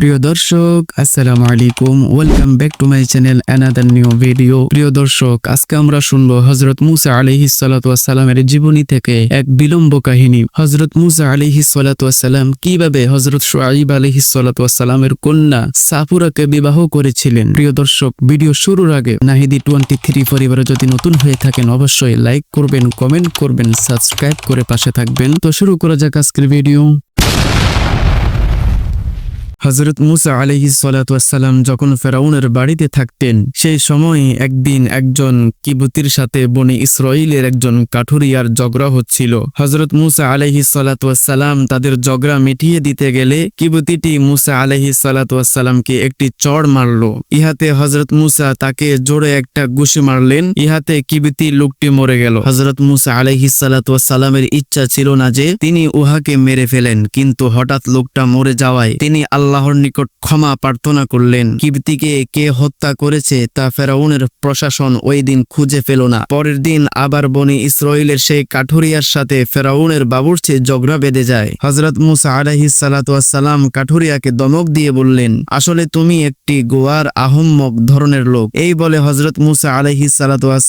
প্রিয় দর্শক, আসসালামু আলাইকুম। Welcome back to my channel another new video প্রিয় দর্শক, আজকে আমরা শুনব হজরত মুসা আলহি সালামের জীবনী থেকে এক বিলম্ব কাহিনী। হজরত মুসা আলহি সালাম কীভাবে হজরত সোয়াইব আলহি সালামের কন্যা সাপুরাকে বিবাহ করেছিলেন? প্রিয় দর্শক ভিডিও শুরুর আগে নাহিদি টোয়েন্টি থ্রি পরিবারে যদি নতুন হয়ে থাকেন, অবশ্যই লাইক করবেন কমেন্ট করবেন সাবস্ক্রাইব করে পাশে থাকবেন। তো শুরু করা যাক আজকের ভিডিও হজরত মুসা আলহি সালাম যখন ফেরাউনের বাড়িতে থাকতেন, সেই সময় একদিন একজন কিবুতির সাথে বনি ইসরায়েলের একজন কাঠুরিয়ার ঝগড়া হচ্ছিল। হজরত মুসা আলহি সালাম তাদের ঝগড়া মিটিয়ে দিতে গেলে কিবুতিটি মুসা আলহি সালামকে একটি চড় মারল। ইহাতে হজরত মুসা তাকে জোরে একটা গুশি মারলেন, ইহাতে কিবুতি লোকটি মরে গেল। হজরত মুসা আলহি সালামের ইচ্ছা ছিল না যে তিনি উহাকে মেরে ফেলেন, কিন্তু হঠাৎ লোকটা মরে যাওয়ায় তিনি আল্লাহর নিকট ক্ষমা প্রার্থনা করলেন। কিবতিকে কে হত্যা করেছে তা ফেরাউনের প্রশাসন ওই দিন খুঁজে পেল না। পরের দিন আবার বনি ইসরায়েলের সেই কাঠুরিয়ার সাথে ফেরাউনের বাবুর্চি ঝগড়া বেঁধে যায়। হজরত মুসা আলাহি সালাম কাঠুরিয়াকে দমক দিয়ে বললেন, আসলে তুমি একটি গোয়ার আহম্মক ধরনের লোক। এই বলে হজরত মুসা আলাহি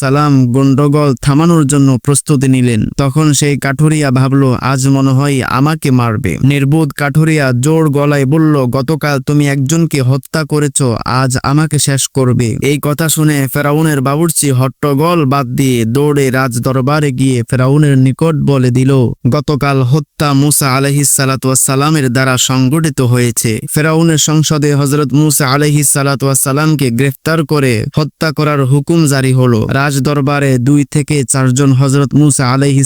সালাম গন্ডগোল থামানোর জন্য প্রস্তুতি নিলেন। তখন সেই কাঠুরিয়া ভাবলো, আজ মনে হয় আমাকে মারবে। নির্বোধ কাঠুরিয়া জোর গলায় বলল গতকাল তুমি একজনকে হত্যা করেছ, আজ আমাকে শেষ করবে। এই কথা শুনে ফেরাউনের বাবুর্চি হট্টগোল বাদ দিয়ে দৌড়ে রাজ দরবারে গিয়ে ফেরাউনের নিকট বলে দিল, গতকাল হত্যা মুসা আলহি সালামের দ্বারা সংগঠিত হয়েছে। ফেরাউনের সংসদে হজরত মুসা আলহি সালামকে গ্রেফতার করে হত্যা করার হুকুম জারি হলো। রাজ দরবারে দুই থেকে চারজন হজরত মুসা আলহি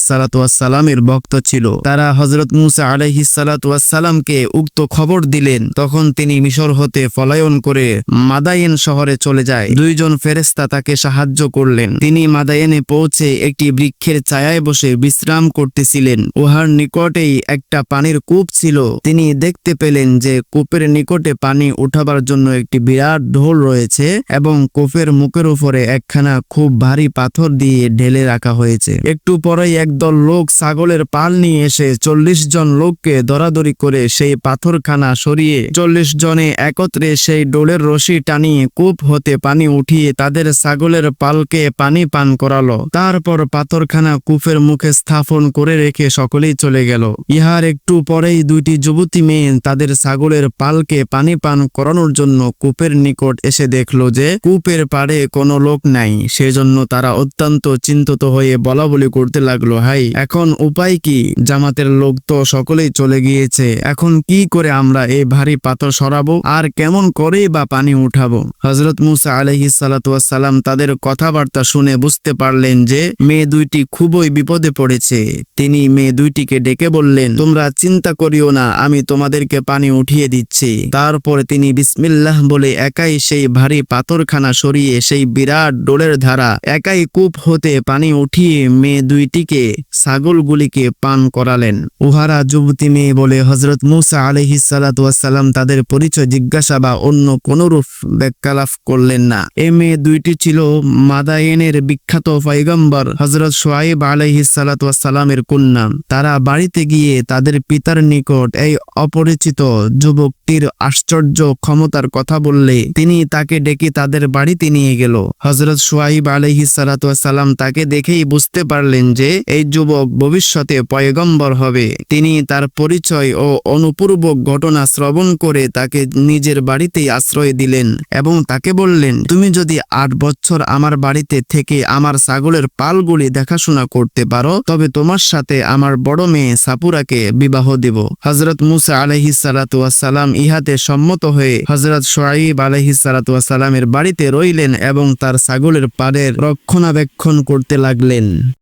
সালামের ভক্ত ছিল। তারা হজরত মুসা আলহি সালামকে উক্ত খবর দিলেন। তখন তিনি মিশর হতে পলায়ন করে মাদায়েন শহরে চলে যায়। দুইজন ফেরেস্তা তাকে সাহায্য করলেন। তিনি মাদায়েনে পৌঁছে একটি বৃক্ষের ছায়ায় বসে বিশ্রাম করতেছিলেন। উহার নিকটেই একটা পানির কূপ ছিল। তিনি দেখতে পেলেন যে কূপের নিকটে পানি উঠাবার জন্য একটি বিরাট ঢোল রয়েছে এবং কূপের মুখের উপরে একখানা খুব ভারী পাথর দিয়ে ঢেলে রাখা হয়েছে। একটু পরেই একদল লোক ছাগলের পাল নিয়ে এসে চল্লিশ জন লোককে দরাদরি করে সেই পাথরখানা সরিয়ে চল্লিশ জনে একত্রে সেই ডোলের রশি টানিয়ে কূপ হতে পানি উঠিয়ে তাদের ছাগলের পালকে পানি পান করালো। তারপর পাথরখানা কূপের মুখে স্থাপন করে রেখে সকলেই চলে গেল। ইহার একটু পরেই দুইটি যুবতী মেয়ে তাদের ছাগলের পালকে পানি পান করানোর জন্য কূপের নিকট এসে দেখল যে কূপের পাড়ে কোনো লোক নাই। সেজন্য তারা অত্যন্ত চিন্তিত হয়ে বলা বলি করতে লাগল, হাই, এখন উপায় কি? জামাতের লোক তো সকলেই চলে গিয়েছে। এখন কি করে আমরা এই ভারী পাথর সরাবো আর কেমন করেই বা পানি উঠাবো। হজরত মুসা আলহি সালাম তাদের কথাবার্তা শুনে বুঝতে পারলেন যে, মেয়ে দুইটি খুবই বিপদে পড়েছে। তিনি মেয়ে দুইটিকে ডেকে বললেন, তোমরা চিন্তা করিও না, আমি তোমাদেরকে পানি উঠিয়ে দিচ্ছি। তারপরে তিনি বিসমিল্লাহ বলে একাই সেই ভারী পাথরখানা সরিয়ে সেই বিরাট ডোলের ধারা, একাই কূপ হতে পানি উঠিয়ে মেয়ে দুইটিকে ছাগলগুলিকে পান করালেন। উহারা যুবতী মেয়ে বলে হজরত মুসা আলহি সালাম তাদের পরিচয় জিজ্ঞাসা বা অন্য কোনরূপ ব্যাখ্যা লাভ করলেন না। এ মেয়ে দুইটি ছিল মাদায়েনের বিখ্যাত পয়গম্বর হজরত সোয়াইব আলহি সালামের কন্যা। তারা বাড়িতে গিয়ে তাদের পিতার নিকট এই অপরিচিত যুবকটির আশ্চর্য ক্ষমতার কথা বললে তিনি তাকে ডেকে তাদের বাড়িতে নিয়ে গেল। হজরত সোয়াইব আলহি সালাম তাকে দেখেই বুঝতে পারলেন যে এই যুবক ভবিষ্যতে পয়গম্বর হবে। তিনি তার পরিচয় ও অনুপূর্বক ঘটনা শ্রবণ করে তাকে নিজের বাড়িতেই আশ্রয় দিলেন এবং তাকে বললেন, তুমি যদি আট বছর আমার বাড়িতে থেকে আমার ছাগলের পালগুলি দেখাশোনা করতে পারো, তবে তোমার সাথে আমার বড় মেয়ে সাপুরাকে বিবাহ দেব। হজরত মুসা আলহি সালাম ইহাতে সম্মত হয়ে হজরত সোয়াইব আলহি সালামের বাড়িতে রইলেন এবং তার ছাগলের পাড়ের রক্ষণাবেক্ষণ করতে লাগলেন।